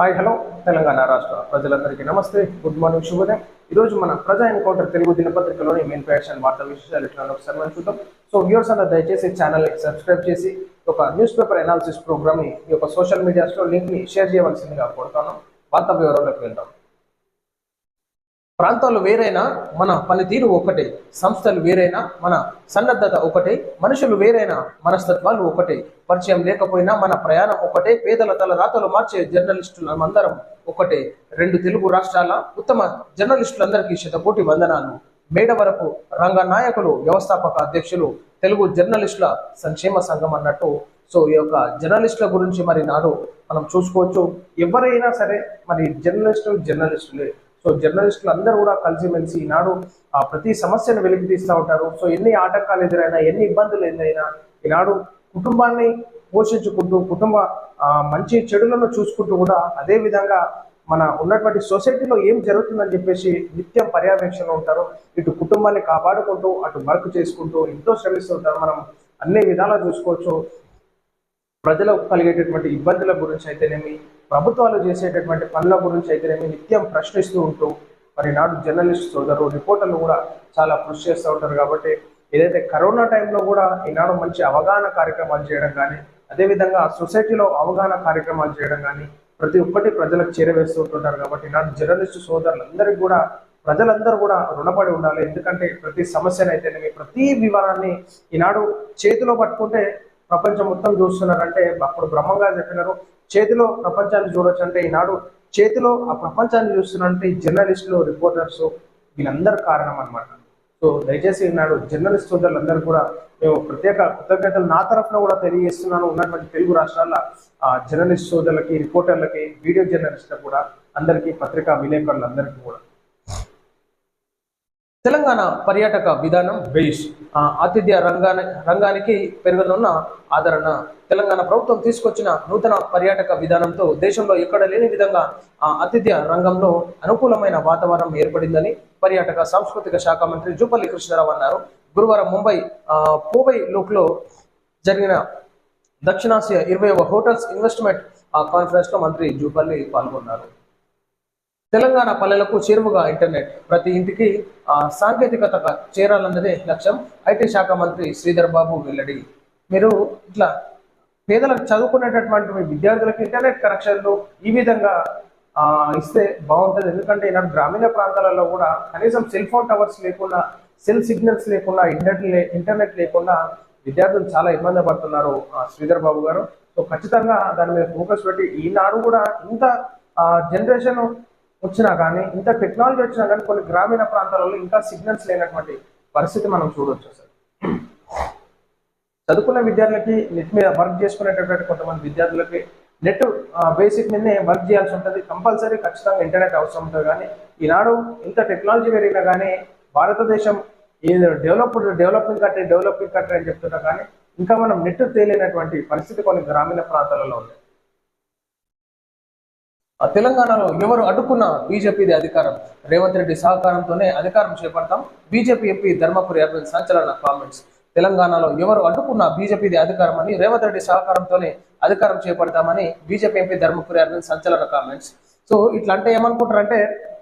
Hi hello Telangana రాష్ట్ర ప్రజలందరికీ నమస్తే. గుడ్ మార్నింగ్ శుభోదయం. ఈరోజు మన ప్రజా ఎన్కౌంటర్ తెలుగు దినపత్రికలోని మెయిన్ ఫ్యాక్షన్ వార్తా విశేషాలు ఎట్లా ఒకసారి మనం చూద్దాం. సో వ్యూర్స్ అందరూ దయచేసి ఛానల్ని సబ్స్క్రైబ్ చేసి ఒక న్యూస్ పేపర్ అనాలిసిస్ ప్రోగ్రామ్ని ఈ యొక్క సోషల్ మీడియాస్లో లింక్ని షేర్ చేయవలసిందిగా కోరుతాను వార్తా వివరంలోకి వెళ్దాం. ప్రాంతాలు వేరైనా మన పనితీరు ఒకటే సంస్థలు వేరైనా మన సన్నద్ధత ఒకటే మనుషులు వేరైనా మనస్తత్వాలు ఒకటే. పరిచయం లేకపోయినా మన ప్రయాణం ఒకటే పేదల తల రాతలు మార్చే జర్నలిస్టులు అందరం ఒకటే. రెండు తెలుగు రాష్ట్రాల ఉత్తమ జర్నలిస్టులందరికీ శతకోటి వందనాలు. మేడ వరకు రంగ నాయకులు వ్యవస్థాపక అధ్యక్షులు తెలుగు జర్నలిస్టుల సంక్షేమ సంఘం అన్నట్టు. సో ఈ యొక్క జర్నలిస్టుల గురించి మరి నాడు మనం చూసుకోవచ్చు. ఎవరైనా సరే మరి జర్నలిస్టులు జర్నలిస్టులే. సో జర్నలిస్టులు అందరూ కూడా కలిసిమెలిసి ఈనాడు ఆ ప్రతి సమస్యను వెలికి తీస్తూ ఉంటారు. సో ఎన్ని ఆటంకాలు ఎదురైనా ఎన్ని ఇబ్బందులు ఎదురైనా ఈనాడు కుటుంబాన్ని పోషించుకుంటూ కుటుంబ మంచి చెడులను చూసుకుంటూ కూడా అదే విధంగా మన ఉన్నటువంటి సొసైటీలో ఏం జరుగుతుందని చెప్పేసి నిత్యం పర్యవేక్షణ ఉంటారు. ఇటు కుటుంబాన్ని కాపాడుకుంటూ అటు వర్క్ చేసుకుంటూ ఎంతో శ్రమిస్తూ ఉంటారు. మనం అన్ని విధాలా చూసుకోవచ్చు. ప్రజలకు కలిగేటటువంటి ఇబ్బందుల గురించి అయితేనేమి ప్రభుత్వాలు చేసేటటువంటి పనుల గురించి అయితేనేమి నిత్యం ప్రశ్నిస్తూ ఉంటూ మరి నాడు జర్నలిస్ట్ సోదరు రిపోర్టర్లు కూడా చాలా కృషి చేస్తూ ఉంటారు కాబట్టి ఏదైతే కరోనా టైంలో కూడా ఈనాడు మంచి అవగాహన కార్యక్రమాలు చేయడం కానీ అదేవిధంగా సొసైటీలో అవగాహన కార్యక్రమాలు చేయడం కానీ ప్రతి ఒక్కటి ప్రజలకు చేరవేస్తూ ఉంటుంటారు కాబట్టి ఈనాడు జర్నలిస్టు సోదరులందరికీ కూడా ప్రజలందరూ కూడా రుణపడి ఉండాలి. ఎందుకంటే ప్రతి సమస్యనైతేనేమి ప్రతి వివరాన్ని ఈనాడు చేతిలో పట్టుకుంటే ప్రపంచం మొత్తం చూస్తున్నారంటే అప్పుడు బ్రహ్మంగా చెప్పినారు. చేతిలో ప్రపంచాన్ని చూడొచ్చు అంటే ఈనాడు చేతిలో ఆ ప్రపంచాన్ని చూస్తున్నంటే ఈ జర్నలిస్టులు రిపోర్టర్స్ వీళ్ళందరూ కారణం అన్నమాట. సో దయచేసి ఈనాడు జర్నలిస్ట్ సోదరులందరూ కూడా మేము ప్రత్యేక కృతజ్ఞతలు నా తరఫున కూడా తెలియజేస్తున్నాను. ఉన్నటువంటి తెలుగు రాష్ట్రాల ఆ, జర్నలిస్ట్ సోదరులకి రిపోర్టర్లకి వీడియో జర్నలిస్టులకు కూడా అందరికీ పత్రికా విలేకరులందరికీ కూడా. తెలంగాణ పర్యాటక విధానం బేస్. ఆ, ఆతిథ్య రంగాన రంగానికి పెరగనున్న ఆదరణ. తెలంగాణ ప్రభుత్వం తీసుకొచ్చిన నూతన పర్యాటక విధానంతో దేశంలో ఎక్కడ లేని విధంగా ఆ ఆతిథ్య రంగంలో అనుకూలమైన వాతావరణం ఏర్పడిందని పర్యాటక సాంస్కృతిక శాఖ మంత్రి జూపల్లి కృష్ణారావు అన్నారు. గురువారం ముంబై ఆ, పూబై లోక్లో జరిగిన దక్షిణాసియా ఇరవై హోటల్స్ ఇన్వెస్ట్మెంట్ కాన్ఫరెన్స్లో కాన్ఫరెన్స్లో మంత్రి జూపల్లి పాల్గొన్నారు. తెలంగాణ పల్లెలకు చేరువగా ఇంటర్నెట్. ప్రతి ఇంటికి సాంకేతికత చేరాలన్నదే లక్ష్యం. ఐటీ శాఖ మంత్రి శ్రీధర్ బాబు వెల్లడి. మీరు ఇట్లా పేదలకు చదువుకునేటటువంటి మీ విద్యార్థులకు ఇంటర్నెట్ కనెక్షన్లు ఈ విధంగా ఇస్తే బాగుంటుంది. ఎందుకంటే ఈనాడు గ్రామీణ ప్రాంతాలలో కూడా కనీసం సెల్ ఫోన్ టవర్స్ లేకుండా సెల్ సిగ్నల్స్ లేకుండా ఇంటర్నెట్ లే- ఇంటర్నెట్ లేకుండా విద్యార్థులు చాలా ఇబ్బంది పడుతున్నారు ఆ, శ్రీధర్ బాబు గారు. సో ఖచ్చితంగా దాని మీద ఫోకస్ పెట్టి ఈనాడు కూడా ఇంత జనరేషన్ వచ్చినా కానీ ఇంత టెక్నాలజీ వచ్చినా కానీ కొన్ని గ్రామీణ ప్రాంతాలలో ఇంకా సిగ్నల్స్ లేనటువంటి పరిస్థితి మనం చూడవచ్చు సార్. చదువుకున్న విద్యార్థులకి నెట్ మీద వర్క్ చేసుకునేటటువంటి కొంతమంది విద్యార్థులకి నెట్ బేసిక్ మీదనే వర్క్ చేయాల్సి ఉంటుంది. కంపల్సరీ ఖచ్చితంగా ఇంటర్నెట్ అవసరం ఉంటుంది. కానీ ఈనాడు ఇంత టెక్నాలజీ పెరిగినా కానీ భారతదేశం ఏదో developed developing country developing country అని చెప్తున్నా కానీ ఇంకా మనం నెట్ తేలినటువంటి పరిస్థితి కొన్ని గ్రామీణ ప్రాంతాలలో ఉంది. తెలంగాణలో ఎవరు అడ్డుకున్న బీజేపీది అధికారం? రేవంత్ రెడ్డి సహకారంతోనే అధికారం చేపడతాం. బీజేపీ ఎంపీ ధర్మపురి అరవింద్ సంచలన కామెంట్స్ తెలంగాణలో ఎవరు అడ్డుకున్న బీజేపీది అధికారం అని రేవంత్ రెడ్డి సహకారంతోనే అధికారం చేపడతామని బీజేపీ ఎంపీ ధర్మపురి అరవింద్ సంచలన కామెంట్స్ సో ఇట్లా అంటే ఏమనుకుంటారంటే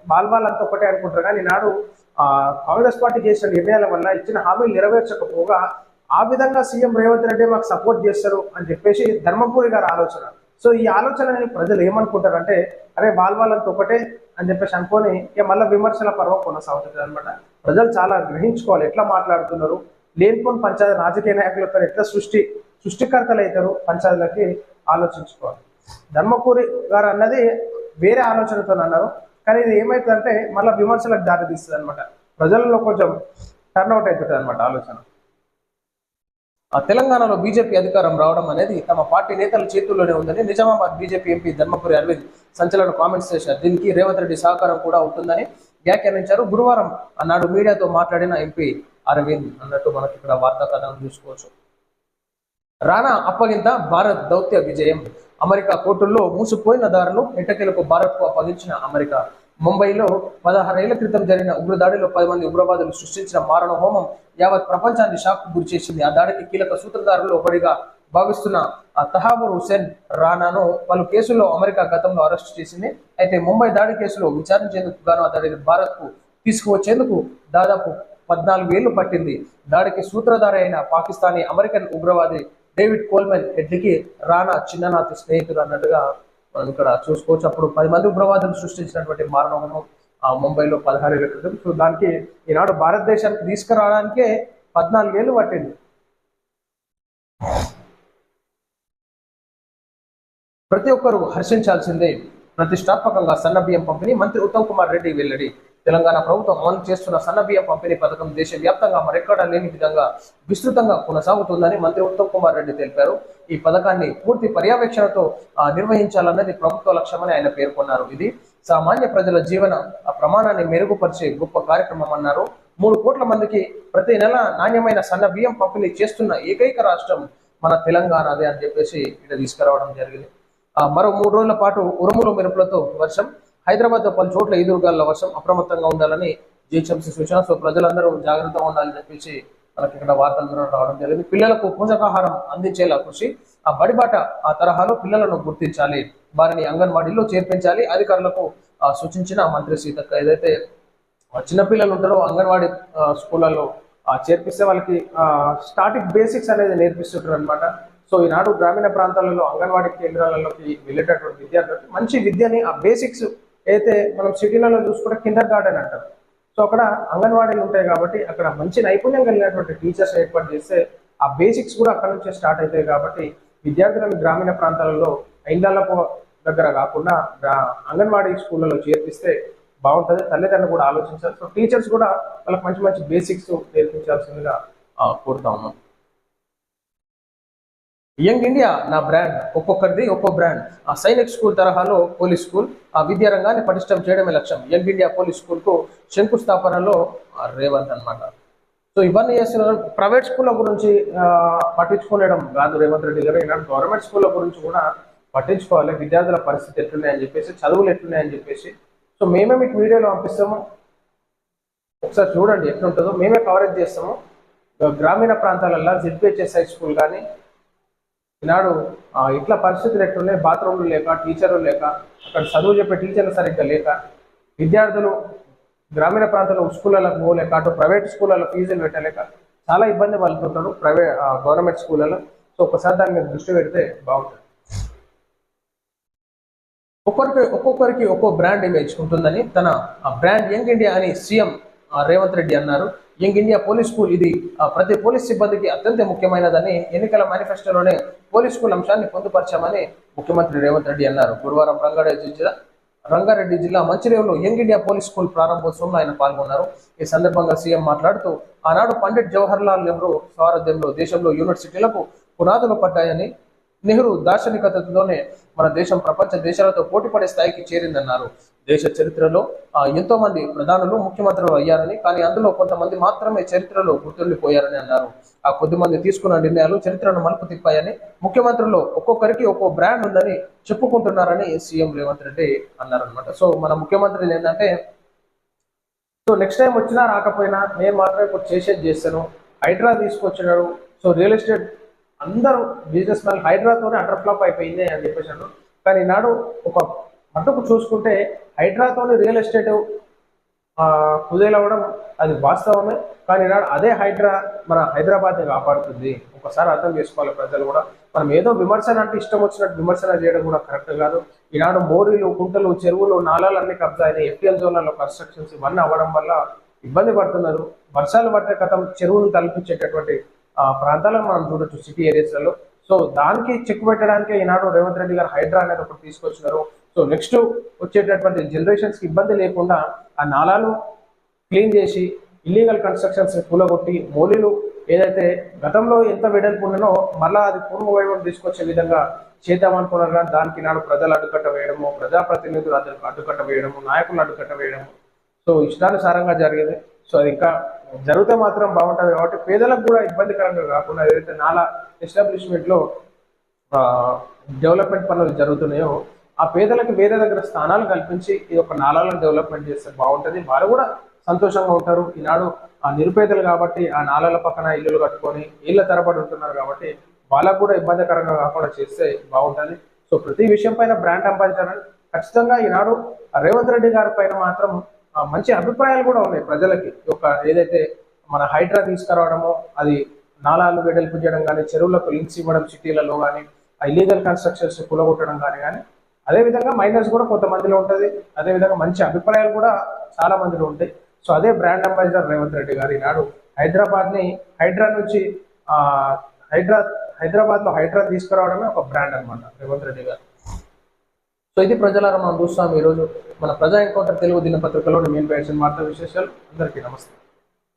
బాల్ బాల్ అంతా ఒకటే అనుకుంటారు. కానీ నాడు ఆ, కాంగ్రెస్ పార్టీ చేసిన నిర్ణయాల వల్ల ఇచ్చిన హామీలు నెరవేర్చకపోగా ఆ విధంగా సీఎం రేవంత్ రెడ్డి మాకు సపోర్ట్ చేస్తారు అని చెప్పేసి ధర్మపురి గారి ఆలోచన. సో ఈ ఆలోచనని ప్రజలు ఏమనుకుంటారు అంటే అరే వాళ్ళ వాళ్ళంతా ఒకటే అని చెప్పేసి అనుకొని ఇక మళ్ళీ విమర్శల పర్వం కొనసాగుతుంది అనమాట ప్రజలు చాలా గ్రహించుకోవాలి. ఎట్లా మాట్లాడుతున్నారు? లేనిపోని పంచాయతీ రాజకీయ నాయకులతో ఎట్లా సృష్టి సృష్టికర్తలు అవుతారు? పంచాయతీలకి ఆలోచించుకోవాలి. ధర్మపూరి గారు అన్నది వేరే ఆలోచనతో అన్నారు. కానీ ఇది ఏమవుతుందంటే మళ్ళీ విమర్శలకు దారితీస్తుంది అనమాట ప్రజల్లో కొంచెం టర్న్అవుట్ అవుతుంది అనమాట ఆలోచన. తెలంగాణలో బీజేపీ అధికారం రావడం అనేది తమ పార్టీ నేతల చేతుల్లోనే ఉందని నిజామాబాద్ బీజేపీ ఎంపీ ధర్మపురి అరవింద్ సంచలన కామెంట్స్ చేశారు. దీనికి రేవంత్ రెడ్డి సహకారం కూడా ఉంటుందని వ్యాఖ్యానించారు. గురువారం అన్నాడు మీడియాతో మాట్లాడిన ఎంపీ అరవింద్ అన్నట్టు మనకి ఇక్కడ వార్తా కథనం చూసుకోవచ్చు. రానా అప్పగింత భారత్ దౌత్య విజయం. అమెరికా కోర్టుల్లో మూసిపోయిన దారులు ఎట్టకేలకు భారత్కు అప్పగించిన అమెరికా ముంబైలో పదహారేళ్ళ క్రితం జరిగిన ఉగ్రదాడిలో పది మంది ఉగ్రవాదులు సృష్టించిన మారణ హోమం యావత్ ప్రపంచాన్ని షాక్ గురి చేసింది. ఆ దాడికి కీలక సూత్రధారులు ఒకటిగా భావిస్తున్న తహాబుర్ హుసేన్ రానాను పలు కేసుల్లో అమెరికా గతంలో అరెస్ట్ చేసింది. అయితే ముంబై దాడి కేసులో విచారించేందుకు గాను అతడిని భారత్కు తీసుకువచ్చేందుకు దాదాపు పద్నాలుగు ఏళ్ళు పట్టింది. దాడికి సూత్రధారి అయిన పాకిస్తానీ అమెరికన్ ఉగ్రవాది డేవిడ్ కోల్మెన్ హెడ్లీకి రానా చిన్ననాథ్ స్నేహితుడు అన్నట్టుగా మనం ఇక్కడ చూసుకోవచ్చు. అప్పుడు పది మంది ఉగ్రవాదులు సృష్టించినటువంటి మారణము ఆ ముంబైలో పదహారు ఏళ్ళ క్రితం సో దానికి ఈనాడు భారతదేశానికి తీసుకురావడానికే పద్నాలుగేళ్ళు పట్టింది. ప్రతి ఒక్కరూ హర్షించాల్సిందే. ప్రతిష్టాత్మకంగా సన్నబియ్యం పంపిణీ మంత్రి ఉత్తమ్ కుమార్ రెడ్డి వెల్లడి. తెలంగాణ ప్రభుత్వం అమలు చేస్తున్న సన్నబియ్యం పంపిణీ పథకం దేశవ్యాప్తంగా మరెక్కడా లేని విధంగా విస్తృతంగా కొనసాగుతుందని మంత్రి ఉత్తమ్ కుమార్ రెడ్డి తెలిపారు. ఈ పథకాన్ని పూర్తి పర్యవేక్షణతో నిర్వహించాలన్నది ప్రభుత్వ లక్ష్యమని ఆయన పేర్కొన్నారు. ఇది సామాన్య ప్రజల జీవన ఆ ప్రమాణాన్ని మెరుగుపరిచే గొప్ప కార్యక్రమం అన్నారు. మూడు కోట్ల మందికి ప్రతి నెల నాణ్యమైన సన్న బియ్యం పంపిణీ చేస్తున్న ఏకైక రాష్ట్రం మన తెలంగాణదే అని చెప్పేసి ఇక్కడ తీసుకురావడం జరిగింది. ఆ, మరో మూడు రోజుల పాటు ఉరుములు మెరుపులతో వర్షం హైదరాబాద్ పలు చోట్ల ఈదురుగాల వర్షం అప్రమత్తంగా ఉండాలని జిహెచ్ఎంసీ సూచన. సో ప్రజలందరూ జాగ్రత్తగా ఉండాలని చెప్పేసి మనకి ఇక్కడ వార్తలు రావడం జరిగింది. పిల్లలకు పోషకాహారం అందించేలా కృషి ఆ బడిబాట ఆ తరహాలో పిల్లలను గుర్తించాలి వారిని అంగన్వాడీలో చేర్పించాలి అధికారులకు సూచించిన మంత్రి సీతక్క. ఏదైతే చిన్నపిల్లలు ఉంటారో అంగన్వాడీ స్కూళ్ళలో చేర్పిస్తే వాళ్ళకి స్టార్టింగ్ బేసిక్స్ అనేది నేర్పిస్తుంటారు అనమాట సో ఈనాడు గ్రామీణ ప్రాంతాలలో అంగన్వాడీ కేంద్రాలలోకి వెళ్ళేటటువంటి విద్యార్థులకు మంచి విద్యని ఆ బేసిక్స్ అయితే మనం సిటీలలో చూసుకుంటే కిండర్ గార్డెన్ అంటారు. సో అక్కడ అంగన్వాడీలు ఉంటాయి కాబట్టి అక్కడ మంచి నైపుణ్యం కలిగినటువంటి టీచర్స్ ఏర్పాటు చేస్తే ఆ బేసిక్స్ కూడా అక్కడ నుంచే స్టార్ట్ అవుతాయి కాబట్టి విద్యార్థులను గ్రామీణ ప్రాంతాలలో ఐందాలకు దగ్గర కాకుండా గ్రా- అంగన్వాడీ స్కూళ్ళలో చేర్పిస్తే బాగుంటుంది. తల్లిదండ్రులు కూడా ఆలోచించాలి. సో టీచర్స్ కూడా వాళ్ళకి మంచి మంచి బేసిక్స్ నేర్పించాల్సిందిగా కోరుతా ఉన్నాం. యంగ్ ఇండియా నా బ్రాండ్ ఒక్కొక్కరిది ఒక్కో బ్రాండ్ ఆ సైనిక్ స్కూల్ తరహాలో పోలీస్ స్కూల్ ఆ విద్యా రంగాన్ని పటిష్టం చేయడమే లక్ష్యం. యంగ్ ఇండియా పోలీస్ స్కూల్కు శంకుస్థాపనలో రేవంత్ అన్నమాట. సో ఇవన్నీ చేస్తున్నారు. ప్రైవేట్ స్కూళ్ళ గురించి పట్టించుకోలేడం కాదు రేవంత్ రెడ్డి గారు. ఈనాడు గవర్నమెంట్ స్కూళ్ళ గురించి కూడా పట్టించుకోవాలి. విద్యార్థుల పరిస్థితి ఎట్లున్నాయని చెప్పేసి చదువులు ఎట్లున్నాయని చెప్పేసి. సో మేమే మీకు వీడియోలో పంపిస్తాము. ఒకసారి చూడండి ఎట్లుంటుందో. మేమే కవరేజ్ చేస్తాము. గ్రామీణ ప్రాంతాలలో జెడ్పిహెచ్ఎస్ హై స్కూల్ కానీ ఈనాడు ఆ, ఇట్లా పరిస్థితులు ఎట్లున్నాయి? బాత్రూమ్లు లేక టీచర్లు లేక అక్కడ చదువు చెప్పే టీచర్లు సరిగ్గా లేక విద్యార్థులు గ్రామీణ ప్రాంతంలో స్కూళ్ళకు పోలేక అటు ప్రైవేట్ స్కూళ్ళలో ఫీజులు పెట్టలేక చాలా ఇబ్బంది పడుతుంటారు ప్రైవేట్ గవర్నమెంట్ స్కూళ్ళలో. సో ఒకసారి దాని మీద దృష్టి పెడితే బాగుంటుంది. ఒక్కొక్కరికి ఒక్కొక్కరికి ఒక్కో బ్రాండ్ ఇమేజ్ ఉంటుందని తన ఆ బ్రాండ్ యంగ్ ఇండియా అని సీఎం రేవంత్ రెడ్డి అన్నారు. యంగ్ ఇండియా పోలీస్ స్కూల్ ఇది ఆ, ప్రతి పోలీస్ సిబ్బందికి అత్యంత ముఖ్యమైనదని ఎన్నికల మేనిఫెస్టోలోనే పోలీస్ స్కూల్ అంశాన్ని పొందుపరచామని ముఖ్యమంత్రి రేవంత్ రెడ్డి అన్నారు. గురువారం రంగారెడ్డి జిల్లా రంగారెడ్డి జిల్లా మంచిరేవులో యంగ్ ఇండియా పోలీస్ స్కూల్ ప్రారంభోత్సవంలో ఆయన పాల్గొన్నారు. ఈ సందర్భంగా సీఎం మాట్లాడుతూ ఆనాడు పండిట్ జవహర్ లాల్ నెహ్రూ సారథ్యంలో దేశంలో యూనివర్సిటీలకు పునాదులు పడ్డాయని నెహ్రూ దార్శనికతతోనే మన దేశం ప్రపంచ దేశాలతో పోటీపడే స్థాయికి చేరిందన్నారు. దేశ చరిత్రలో ఎంతో మంది ప్రధానులు ముఖ్యమంత్రులు అయ్యారని కానీ అందులో కొంతమంది మాత్రమే చరిత్రలో గుర్తుండిపోయారని అన్నారు. ఆ కొద్ది మంది తీసుకున్న నిర్ణయాలు చరిత్రను మలుపు తిప్పాయని ముఖ్యమంత్రులు ఒక్కొక్కరికి ఒక్కో బ్రాండ్ ఉందని చెప్పుకుంటున్నారని సీఎం రేవంత్ రెడ్డి అన్నారనమాట సో మన ముఖ్యమంత్రి ఏంటంటే సో నెక్స్ట్ టైం వచ్చినా రాకపోయినా నేను మాత్రం ఇప్పుడు చేసేది చేస్తాను. హైడ్రా తీసుకొచ్చినాడు. సో రియల్ ఎస్టేట్ అందరూ బిజినెస్ మ్యాన్ హైడ్రాతోనే అండర్ ఫ్లాప్ అయిపోయింది అని చెప్పేసి కానీ నాడు ఒక మటుకు చూసుకుంటే హైడ్రాతోని రియల్ ఎస్టేట్ కుదేలవడం అది వాస్తవమే. కానీ అదే హైడ్రా మన హైదరాబాద్ని కాపాడుతుంది. ఒకసారి అర్థం చేసుకోవాలి ప్రజలు కూడా. మనం ఏదో విమర్శన అంటే ఇష్టం వచ్చినట్టు విమర్శన చేయడం కూడా కరెక్ట్ కాదు. ఈనాడు మోరీలు కుంటలు చెరువులు నాలాలు అన్ని కబ్జా అయినాయి. ఎఫ్టీఎల్ జోన్లలో కన్స్ట్రక్షన్స్ ఇవన్నీ అవ్వడం వల్ల ఇబ్బంది పడుతున్నారు. వర్షాలు పడితే కథం చెరువులు తలపించేటటువంటి ప్రాంతాలను మనం చూడొచ్చు సిటీ ఏరియాస్లలో. సో దానికి చెక్ పెట్టడానికి ఈనాడు రేవంత్ రెడ్డి గారు హైడ్రా అనేది ఒకటి తీసుకొచ్చినారు. సో నెక్స్ట్ వచ్చేటటువంటి జనరేషన్స్కి ఇబ్బంది లేకుండా ఆ నాలాలు క్లీన్ చేసి ఇల్లీగల్ కన్స్ట్రక్షన్స్ కూలగొట్టి మౌలీలు ఏదైతే గతంలో ఎంత వెడల్పు ఉన్ననో మళ్ళా అది పూర్వ వైభవం తీసుకొచ్చే విధంగా చేద్దామనుకున్నారు కానీ దానికి నాడు ప్రజలు అడ్డుకట్ట వేయడము ప్రజాప్రతినిధులు అడ్డు అడ్డుకట్ట వేయడము నాయకులు అడ్డుకట్ట వేయడము. సో ఇష్టానుసారంగా జరిగేది. సో అది ఇంకా జరిగితే మాత్రం బాగుంటుంది కాబట్టి పేదలకు కూడా ఇబ్బందికరంగా కాకుండా ఏదైతే నాలా ఎస్టాబ్లిష్మెంట్లో డెవలప్మెంట్ పనులు జరుగుతున్నాయో ఆ పేదలకు వేరే దగ్గర స్థానాలు కల్పించి ఇది ఒక నాలాలను డెవలప్మెంట్ చేస్తే బాగుంటుంది. వారు కూడా సంతోషంగా ఉంటారు. ఈనాడు ఆ నిరుపేదలు కాబట్టి ఆ నాలాల పక్కన ఇల్లులు కట్టుకొని ఇళ్ళ తరబడి ఉంటున్నారు కాబట్టి వాళ్ళకు కూడా ఇబ్బందికరంగా కాకుండా చేస్తే బాగుంటుంది. సో ప్రతి విషయం పైన బ్రాండ్ అంబాసిడర్ ఖచ్చితంగా ఈనాడు రేవంత్ రెడ్డి గారి పైన మాత్రం మంచి అభిప్రాయాలు కూడా ఉన్నాయి ప్రజలకి. ఒక ఏదైతే మన హైడ్రా తీసుకురావడమో అది నాలాలు వెడల్పు చేయడం కానీ చెరువులకు లింక్స్ ఇవ్వడం సిటీలలో కానీ ఆ ఇల్లీగల్ కన్స్ట్రక్షన్స్ కూలగొట్టడం కానీ కానీ అదేవిధంగా మైనస్ కూడా కొంతమందిలో ఉంటుంది. అదేవిధంగా మంచి అభిప్రాయాలు కూడా చాలా మందిలో ఉంటాయి. సో అదే బ్రాండ్ అంబాసిడర్ రేవంత్ రెడ్డి గారు ఈనాడు హైదరాబాద్ని హైడ్రా నుంచి హైడ్రా హైదరాబాద్లో హైడ్రా తీసుకురావడమే ఒక బ్రాండ్ అన్నమాట రేవంత్ రెడ్డి గారు. సో ఇది ప్రజలారా మనం చూస్తాం ఈరోజు మన ప్రజా ఎన్కౌంటర్ తెలుగు దినపత్రికలో మెయిన్ వార్తా విశేషాలు అందరికీ నమస్తే.